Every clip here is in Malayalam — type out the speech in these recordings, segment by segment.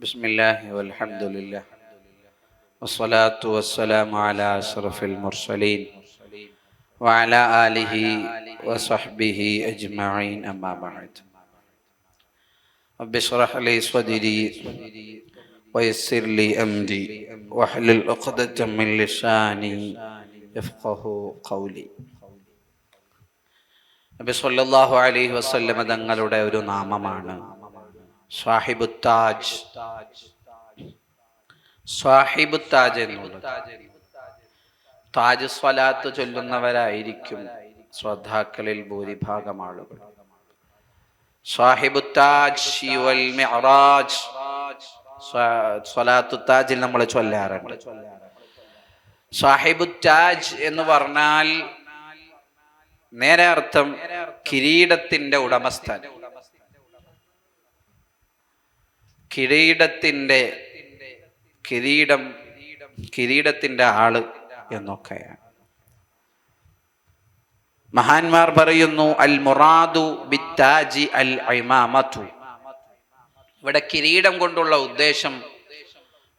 بسم الله والحمد لله والصلاة والسلام على أشرف المرسلين وعلى آله وصحبه أجمعين أما بعد رب اشرح لي صدري ويسر لي أمري واحلل عقدة من لساني يفقه قولي നബി സല്ലല്ലാഹു അലൈഹി വസല്ലമ തങ്ങളുടെ ഒരു നാമമാണ് സാഹിബുത്താജ്. സാഹിബുത്താജ് എന്നുള്ളത് താജ് സ്വലാത്ത് ചൊല്ലുന്നവരായിരിക്കും ശ്രദ്ധാക്കളിൽ ഭൂരിഭാഗം ആളുകൾ സാഹിബുത്താജ് മിഅറാജ് മിഅ്റാജ്. സ്വലാത്തു താജിൽ നമ്മൾ ചൊല്ലാറുണ്ട് സാഹിബുത്താജ് എന്ന് പറഞ്ഞാൽ നേരെ അർത്ഥം കിരീടത്തിന്റെ ഉടമസ്ഥൻ. കിരീടത്തിന്റെ കിരീടം കിരീടത്തിന്റെ ആൾ എന്നൊക്കെയാണ്. മഹാന്മാർ പറയുന്നു അൽ മുറാദു ബിത്താജി അൽ ഐമാമു ഇവിടെ കിരീടം കൊണ്ടുള്ള ഉദ്ദേശം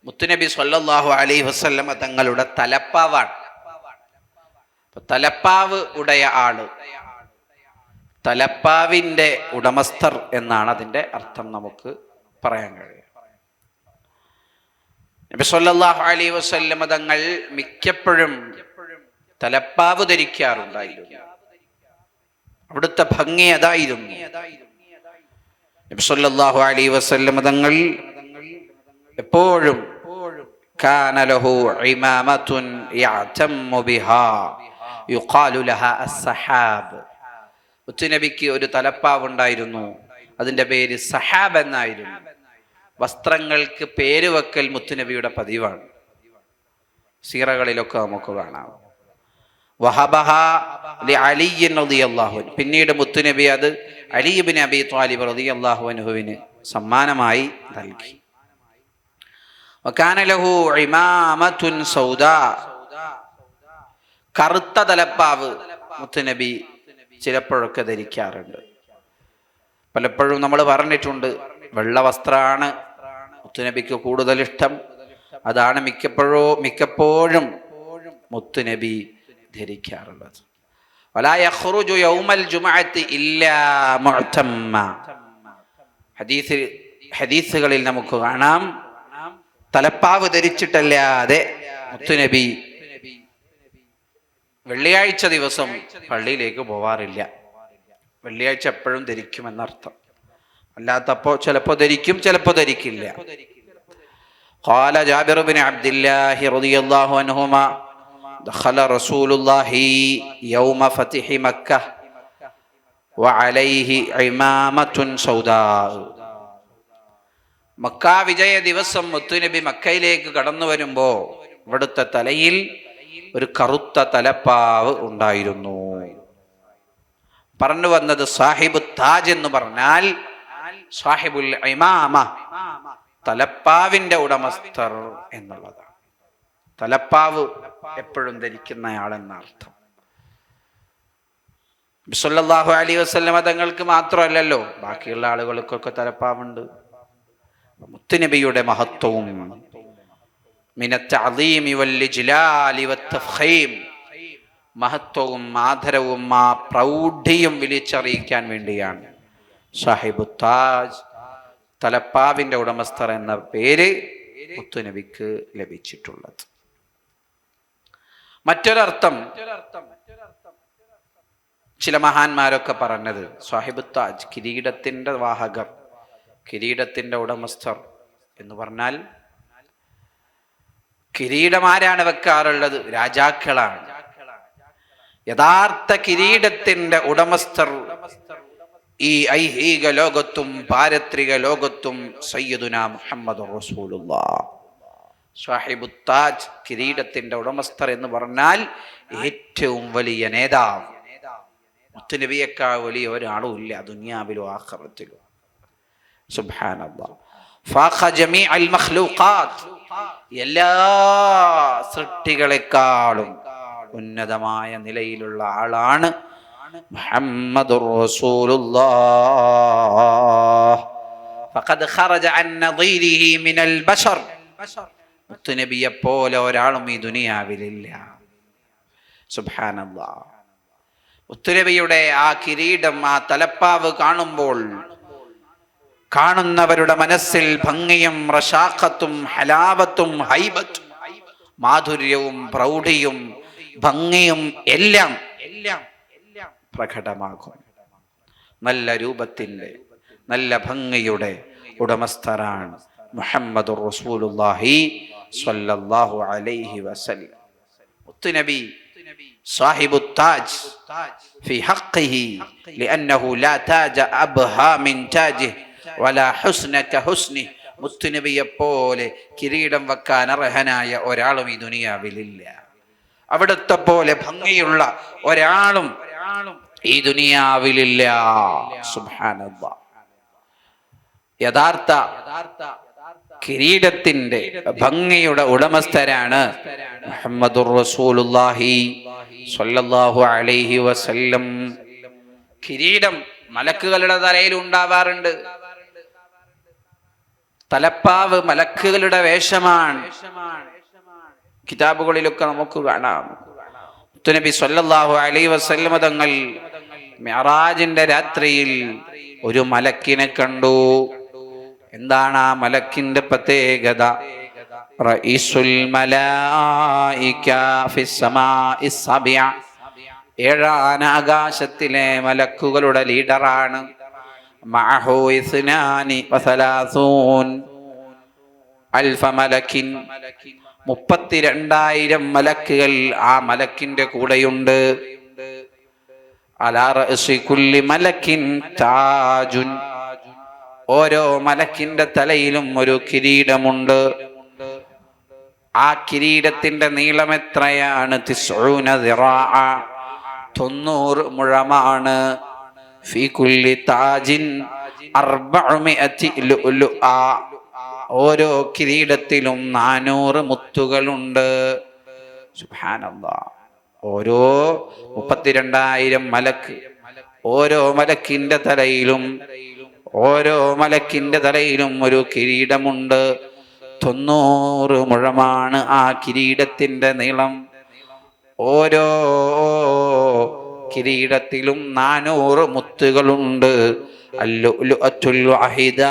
മുത്തുനബി സല്ലാഹു അലൈഹി വസല്ലമ തങ്ങളുടെ തലപ്പാവാണ്. തലപ്പാവ് ഉടയ ആൾ. തലപ്പാവിന്റെ ഉടമസ്ഥർ എന്നാണ് അതിന്റെ അർത്ഥം നമുക്ക് പറയാൻ കഴിയും. നബി സല്ലാഹു അലൈ വസല്ലമ തങ്ങൾ മിക്കപ്പോഴും തലപ്പാവ് ധരിക്കാറുണ്ടായിരുന്നു. അവിടുത്തെ ഭംഗി അതായിരുന്നു. നബി സല്ലാഹു അലൈ വസല്ലമ തങ്ങൾ എപ്പോഴും ഒരു തലപ്പാവ് ഉണ്ടായിരുന്നു അതിന്റെ പേര് സഹാബ് എന്നായിരുന്നു. വസ്ത്രങ്ങൾക്ക് പേര് വെക്കൽ മുത്തുനബിയുടെ പതിവാണ്. സീറകളിലൊക്കെ നമുക്ക് കാണാം. വഹബഹ പിന്നീട് മുത്തുനബി അത് അലിബിൻ അബി ത്വാലിബ് റതി അള്ളാഹുവിന് സമ്മാനമായി നൽകി. കറുത്ത തലപ്പാവ് മുത്തുനബി ചിലപ്പോഴൊക്കെ ധരിക്കാറുണ്ട്. പലപ്പോഴും നമ്മൾ പറഞ്ഞിട്ടുണ്ട് വെള്ള വസ്ത്രമാണ് മുത്തുനബിക്ക് കൂടുതൽ ഇഷ്ടം അതാണ് മിക്കപ്പോഴോ മിക്കപ്പോഴും മുത്തുനബി ധരിക്കാറുള്ളത്. ഹദീസുകളിൽ നമുക്ക് കാണാം. തലപ്പാവ് ധരിച്ചിട്ടല്ലാതെ മുത്തുനബി വെള്ളിയാഴ്ച ദിവസം പള്ളിയിലേക്ക് പോവാറില്ല. വെള്ളിയാഴ്ച എപ്പോഴും ധരിക്കുമെന്നർത്ഥം. അല്ലാത്തപ്പോ ചിലപ്പോ ധരിക്കും ചിലപ്പോ ധരിക്കില്ല قال جابر بن عبد الله رضي الله عنهما دخل رسول الله يوم فتح مكة وعليه عمامة سوداء മക്ക വിജയ ദിവസം മുത്തുനബി മക്കയിലേക്ക് കടന്നു വരുമ്പോ ഇവിടുത്തെ തലയിൽ ഒരു കറുത്ത തലപ്പാവ് ഉണ്ടായിരുന്നു പറഞ്ഞു വന്നത് സാഹിബ് താജ് എന്ന് പറഞ്ഞാൽ സാഹിബുൽ ഇമാമ തലപ്പാവിന്റെ ഉടമസ്ഥർ എന്നുള്ളതാണ്. തലപ്പാവ് എപ്പോഴും ധരിക്കുന്നയാളെന്ന അർത്ഥം ബിസ്വല്ലാഹു അലി വസ്ലമ തങ്ങൾക്ക് മാത്രമല്ലല്ലോ ബാക്കിയുള്ള ആളുകൾക്കൊക്കെ തലപ്പാവുണ്ട്. മുത്തുനബിയുടെ മഹത്വവും മഹത്വവും ആദരവും ആ പ്രൗഢിയും വിളിച്ചറിയിക്കാൻ വേണ്ടിയാണ്. സാഹിബു താജ് തലപ്പാവിന്റെ ഉടമസ്ഥർ എന്ന പേര് മുത്തുനബിക്ക് ലഭിച്ചിട്ടുള്ളത്. മറ്റൊരർത്ഥം ചില മഹാന്മാരൊക്കെ പറഞ്ഞത് സാഹിബ് താജ് കിരീടത്തിന്റെ വാഹകർ കിരീടത്തിന്റെ ഉടമസ്ഥർ എന്ന് പറഞ്ഞാൽ കിരീടമാരാണ് വെക്കാറുള്ളത്? രാജാക്കളാണ്. യഥാർത്ഥ കിരീടത്തിന്റെ ഉടമസ്ഥർ ഈ ഐഹിക ലോകത്തും പാരത്രിക ലോകത്തും സയ്യദുന മുഹമ്മദ് സാഹിബു താജ് കിരീടത്തിന്റെ ഉടമസ്ഥർ എന്ന് പറഞ്ഞാൽ ഏറ്റവും വലിയ നേതാവ്. മുത്തുനബിയേക്കാൾ വലിയ ഒരാളും ഇല്ല ദുനിയാവിലും മഖ്ലൂഖാത്ത്. എല്ലാ സൃഷ്ടികളെക്കാളും ഉന്നതമായ നിലയിലുള്ള ആളാണ് മുഹമ്മദുർ الله ഫഖദ് ഖറജ അൻ നദീരിഹി മിനൽ ബശർ മുത്തുനബിയെ പോലെ ഒരാളും ഈ ദുനിയാവിലില്ല. സുബാനല്ല മുത്തുനബിയുടെ ആ കിരീടം ആ തലപ്പാവ് കാണുമ്പോൾ കാണുന്നവരുടെ മനസ്സിൽ ഭംഗിയും റഷാഖത്തും ഹലാവത്തും ഹൈബത്തും മാധുര്യവും പ്രൗഢിയും ഭംഗിയും എല്ലാം എല്ലാം പ്രകടമാകും നല്ല രൂപത്തിൻ്റെ നല്ല ഭംഗിയുടെ ഉടമസ്ഥരാണ് മുഹമ്മദ് റസൂലുള്ളാഹി സ്വല്ലല്ലാഹു അലൈഹി വസല്ലം മുത്തുനബി صاحب التاج في حقه لأنه لا تاج أبهى من تاجه ولا حسن كحسنه മുത്തുനബിയെ പോലെ കിരീടം വെക്കാൻ അർഹനായ ഒരാളും ഈ ദുനിയാവിലില്ല അവിടുത്തെ പോലെ ഭംഗിയുള്ള ഒരാളും ഈ ദുനിയാവിലില്ല. യഥാർത്ഥ കിരീടത്തിന്റെ ഭംഗിയുടെ ഉടമസ്ഥരാണ് അലൈഹി വസല്ലം. കിരീടം മലക്കുകളുടെ തലയിൽ ഉണ്ടാവാറുണ്ട്. തലപ്പാവ് മലക്കുകളുടെ വേഷമാണ്. കിതാബുകളിലൊക്കെ നമുക്ക് കാണാം. മുത്തുനബി സ്വല്ലാഹു അലൈ വസല്ലമ തങ്ങൾ മിഅറാജിന്റെ രാത്രിയിൽ ഒരു മലക്കിനെ കണ്ടു. എന്താണ് ആ മലക്കിന്റെ പ്രത്യേകത? ഏഴാന ആകാശത്തിലെ മലക്കുകളുടെ ലീഡറാണ്. അൽഫ മലക്കിൻ. മുപ്പത്തിരണ്ടായിരം മലക്കുകൾ ആ മലക്കിന്റെ കൂടെയുണ്ട്. താജുൻ. ഓരോ മലക്കിന്റെ തലയിലും ഒരു കിരീടമുണ്ട്. ആ കിരീടത്തിന്റെ നീളം എത്രയാണ്. തൊണ്ണൂറ് മുഴമാണ്. ഫീ കുല്ലി താജിൻ അർബഅമിഅതി ലുഅ്ലുഅ. ഓരോ കിരീടത്തിലും നാനൂറ് മുത്തുകളുണ്ട്. ഓരോ മുപ്പത്തിരണ്ടായിരം മലക്ക് ഓരോ മലക്കിന്റെ തലയിലും ഓരോ മലക്കിന്റെ തലയിലും ഒരു കിരീടമുണ്ട്. തൊണ്ണൂറ് മുഴമാണ് ആ കിരീടത്തിന്റെ നീളം. ഓരോ കിരീടത്തിലും നാനൂറ് മുത്തുകളുണ്ട്. അല്ലുഅത്തുൽ വഹിദ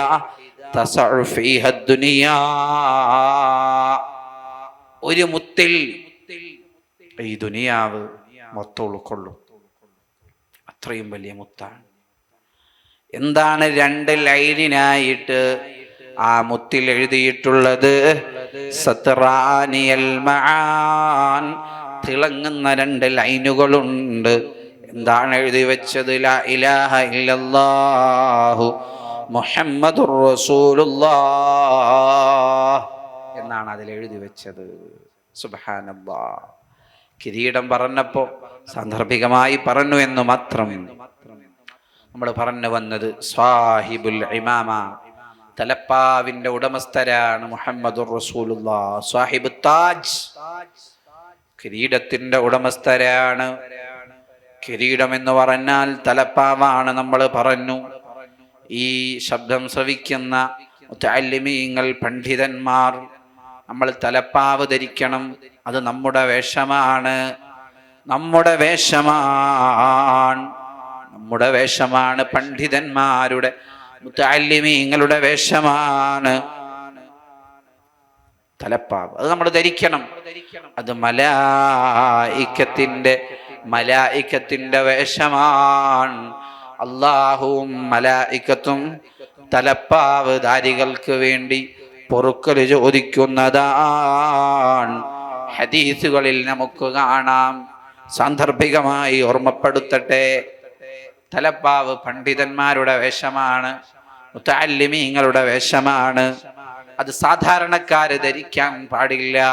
തസഉ ഫീഹ ഒരു മുത്തിൽ ഈ ദുനിയാവ് മൊത്തം ഉൾക്കൊള്ളു. അത്രയും വലിയ മുത്താണ്. എന്താണ് രണ്ട് ലൈനിനായിട്ട് ആ മുത്തിൽ എഴുതിയിട്ടുള്ളത്? സത്രാനിയൽ തിളങ്ങുന്ന രണ്ട് ലൈനുകളുണ്ട്. എന്താണ് എഴുതി വെച്ചത്? ലാ ഇലാഹ ഇല്ലല്ലാഹു. മുഹമ്മദുർ റസൂലുള്ള എന്നാണ് അതിൽ എഴുതി വെച്ചത്. സുബ്ഹാനല്ലാ. കിരീടം പറഞ്ഞപ്പോ സാന്ദർഭികമായി പറഞ്ഞു എന്ന് മാത്രം. നമ്മൾ പറഞ്ഞു വന്നത് സ്വാഹിബുൽ ഇമാമ തലപ്പാവിന്റെ ഉടമസ്ഥരാണ് മുഹമ്മദുർ റസൂലുള്ള താജ്. കിരീടത്തിന്റെ ഉടമസ്ഥരാണ്. കിരീടം എന്ന് പറഞ്ഞാൽ തലപ്പാവാണ് നമ്മൾ പറഞ്ഞു. ഈ ശബ്ദം ശ്രവിക്കുന്ന മുത്തല്ലിമീങ്ങൾ പണ്ഡിതന്മാർ നമ്മൾ തലപ്പാവ് ധരിക്കണം. അത് നമ്മുടെ വേഷമാണ്. നമ്മുടെ വേഷമാണ്. നമ്മുടെ വേഷമാണ് പണ്ഡിതന്മാരുടെ മുത്തല്ലിമീങ്ങളുടെ വേഷമാണ്. തലപ്പാവ്. അത് നമ്മൾ ധരിക്കണം. അത് മലായിക്കത്തിന്റെ മലായിക്കത്തിന്റെ വേഷമാണ്. അള്ളാഹുവും മലായിക്കത്തും തലപ്പാവ് ധാരികൾക്ക് വേണ്ടി പൊറുക്കൽ ചോദിക്കുന്നതാണ്. ഹദീസുകളിൽ നമുക്ക് കാണാം. സാന്ദർഭികമായി ഓർമ്മപ്പെടുത്തട്ടെ. തലപ്പാവ് പണ്ഡിതന്മാരുടെ വേഷമാണ്. മുത്താലിമീങ്ങളുടെ വേഷമാണ്. അത് സാധാരണക്കാര് ധരിക്കാൻ പാടില്ല.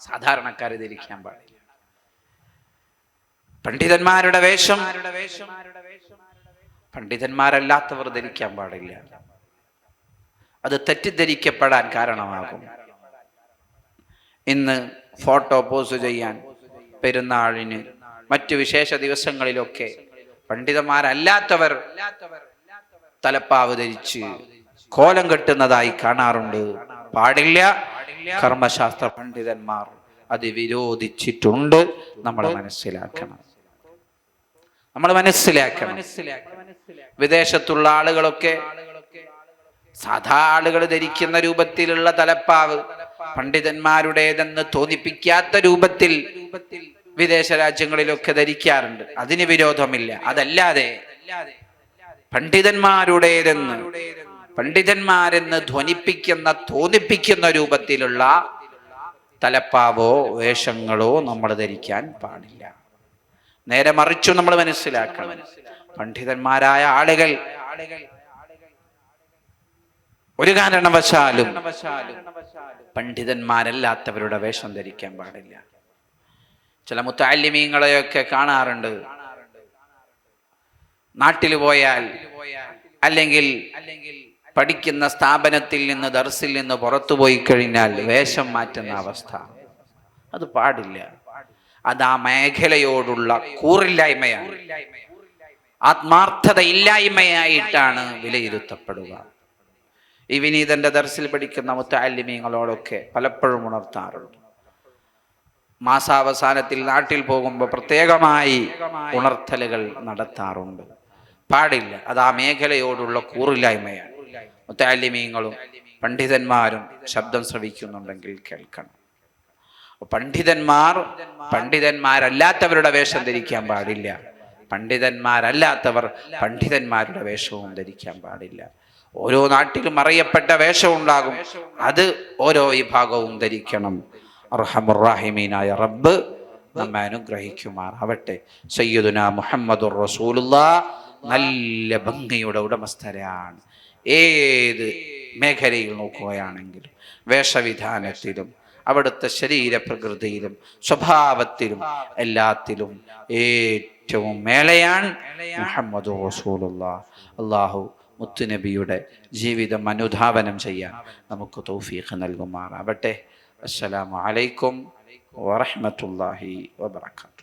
സാധാരണക്കാര് ധരിക്കാൻ പാടില്ല. പണ്ഡിതന്മാരുടെ വേഷം. പണ്ഡിതന്മാരല്ലാത്തവർ ധരിക്കാൻ പാടില്ല. അത് തെറ്റിദ്ധരിക്കപ്പെടാൻ കാരണമാകും. ഇന്ന് ഫോട്ടോ പോസ് ചെയ്യാൻ പെരുന്നാളിന് മറ്റു വിശേഷ ദിവസങ്ങളിലൊക്കെ പണ്ഡിതന്മാരല്ലാത്തവർ തലപ്പാവ് ധരിച്ച് കോലം കെട്ടുന്നതായി കാണാറുണ്ട്. പാടില്ല. കർമ്മശാസ്ത്ര പണ്ഡിതന്മാർ അത് വിരോധിച്ചിട്ടുണ്ട്. നമ്മൾ മനസ്സിലാക്കണം. നമ്മൾ മനസ്സിലാക്കണം. വിദേശത്തുള്ള ആളുകളൊക്കെ സാധാ ആളുകൾ ധരിക്കുന്ന രൂപത്തിലുള്ള തലപ്പാവ് പണ്ഡിതന്മാരുടേതെന്ന് തോന്നിപ്പിക്കാത്ത രൂപത്തിൽ വിദേശ രാജ്യങ്ങളിലൊക്കെ ധരിക്കാറുണ്ട്. അതിന് വിരോധമില്ല. അതല്ലാതെ പണ്ഡിതന്മാരുടേതെന്ന് പണ്ഡിതന്മാരെന്ന് ധ്വനിപ്പിക്കുന്ന തോന്നിപ്പിക്കുന്ന രൂപത്തിലുള്ള തലപ്പാവോ വേഷങ്ങളോ നമ്മൾ ധരിക്കാൻ പാടില്ല. നേരെ മറിച്ചു നമ്മൾ മനസ്സിലാക്കണം. പണ്ഡിതന്മാരായ ആളുകൾ ഒരു കാരണവശാലും പണ്ഡിതന്മാരല്ലാത്തവരുടെ വേഷം ധരിക്കാൻ പാടില്ല. ചില മുത്താലിമീങ്ങളെയൊക്കെ കാണാറുണ്ട്. നാട്ടിൽ പോയാൽ അല്ലെങ്കിൽ പഠിക്കുന്ന സ്ഥാപനത്തിൽ നിന്ന് ദർസിൽ നിന്ന് പുറത്തു പോയി കഴിഞ്ഞാൽ വേഷം മാറ്റുന്ന അവസ്ഥ. അത് പാടില്ല. അത് ആ മേഖലയോടുള്ള കൂറില്ലായ്മയാണ്. ആത്മാർത്ഥത ഇല്ലായ്മയായിട്ടാണ് വിലയിരുത്തപ്പെടുക. ഈ വിനീതന്റെ ദർസിൽ പഠിക്കുന്ന മുത്താലിമീങ്ങളോടൊക്കെ പലപ്പോഴും ഉണർത്താറുണ്ട്. മാസാവസാനത്തിൽ നാട്ടിൽ പോകുമ്പോൾ പ്രത്യേകമായി ഉണർത്തലുകൾ നടത്താറുണ്ട്. പാടില്ല. അത് ആ മേഖലയോടുള്ള കൂറില്ലായ്മയാണ്. മുത്താലിമീങ്ങളും പണ്ഡിതന്മാരും ശബ്ദം ശ്രവിക്കുന്നുണ്ടെങ്കിൽ കേൾക്കണം. പണ്ഡിതന്മാർ പണ്ഡിതന്മാരല്ലാത്തവരുടെ വേഷം ധരിക്കാൻ പാടില്ല. പണ്ഡിതന്മാരല്ലാത്തവർ പണ്ഡിതന്മാരുടെ വേഷവും ധരിക്കാൻ പാടില്ല. ഓരോ നാട്ടിലും അറിയപ്പെട്ട വേഷം ഉണ്ടാകും. അത് ഓരോ വിഭാഗവും ധരിക്കണം. അർഹമുറാഹിമീനായ റബ്ബ് നമ്മെ അനുഗ്രഹിക്കുമാറാവട്ടെ. സയ്യദുന മുഹമ്മദുർ റസൂലുള്ള. നല്ല ഭംഗിയുടെ ഉടമസ്ഥരാണ്. ഏത് മേഖലയിൽ നോക്കുകയാണെങ്കിലും വേഷവിധാനത്തിലും അവിടുത്തെ ശരീരപ്രകൃതിയിലും സ്വഭാവത്തിലും എല്ലാത്തിലും ഏറ്റവും മേലെയാണ് മുഹമ്മദ് അള്ളാഹു മുത്തുനബിയുടെ ജീവിതം അനുധാവനം ചെയ്യാൻ നമുക്ക് തൗഫീഖ് നൽകുമാറാവട്ടെ. അസ്സലാമു അലൈക്കും വറഹ്മത്തുള്ളാഹി വബറകാതുഹു.